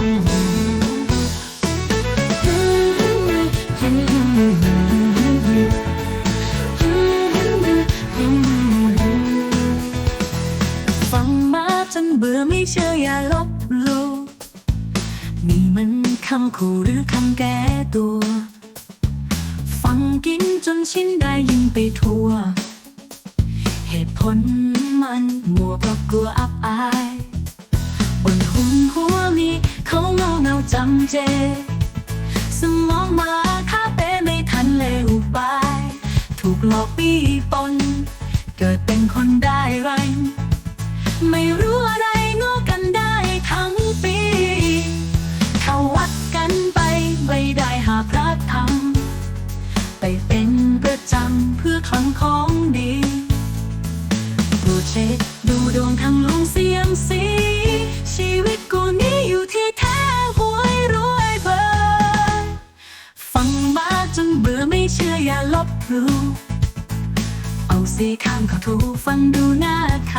ฟังมาจนเบื่อไม่เชื่ออย่าลบลู่นี่มันคำขู่หรือคำแก้ตัว ฟังกินจนชินได้ยินไปทั่ว เหตุผลมันมัวเพราะกลัวอับอาย เจ สมองมาคาเปไม่ทันเลวไปถูกหลอกปีปน เกิดเป็นคนได้ไรไม่รู้อะไรโง่กันได้ทั้งปีเขาวัดกันไปไม่ได้หาพระธรรม ไปเป็นประจำเพื่อคลังของดีโปรเช็คดูดวงทางลงเสียมสี รู้ เอาสีข้างเข้าถูฟังดูน่าท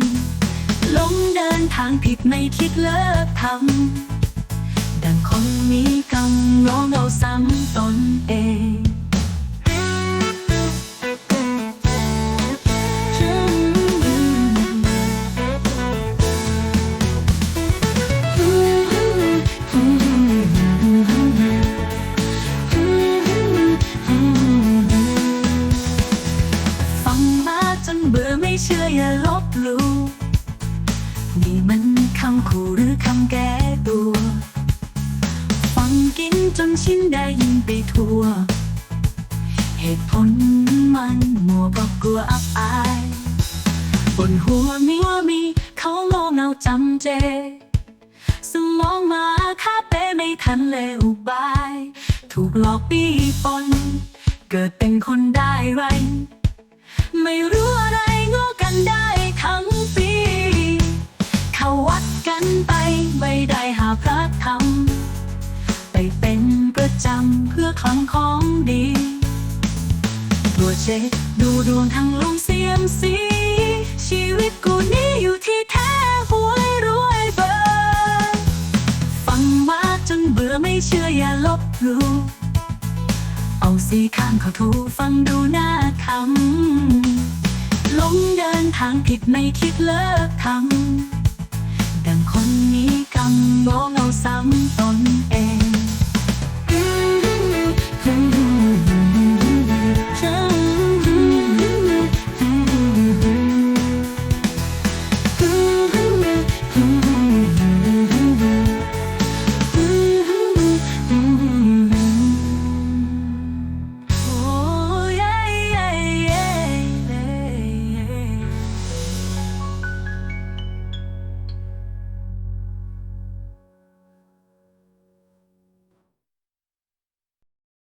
ำลงเดินทางผิดไม่คิดเลิกทำดังคนมี ไม่เชื่ออย่าลบหลู่นี่มันคำขู่หรือคำแก้ตัว ฟังกินจนชินได้ยินไปทั่ว เหตุผลมันมัวบอกกลัวอับอายบนหัวมีว่ามีเขาโง่เงาจำเจสมองมาค่าเปไม่ทันเลวบาย ถูกหลอกปีปนเกิดเป็นคนได้ไร ไม่รู้ พระธรรมไปเป็นประจำเพื่อคลังของดีตัวเช็คดูดวงทางลงเสียมสี ชีวิตกูนี้อยู่ที่แท้หวยรวยเบอร์ฟังมาจนเบื่อไม่เชื่ออย่าลบหลู่เอาสีข้างเขาถูฟังดูหน้าคำลงเดินทางผิดไม่คิดเลิกทำ ดังคนนี้ก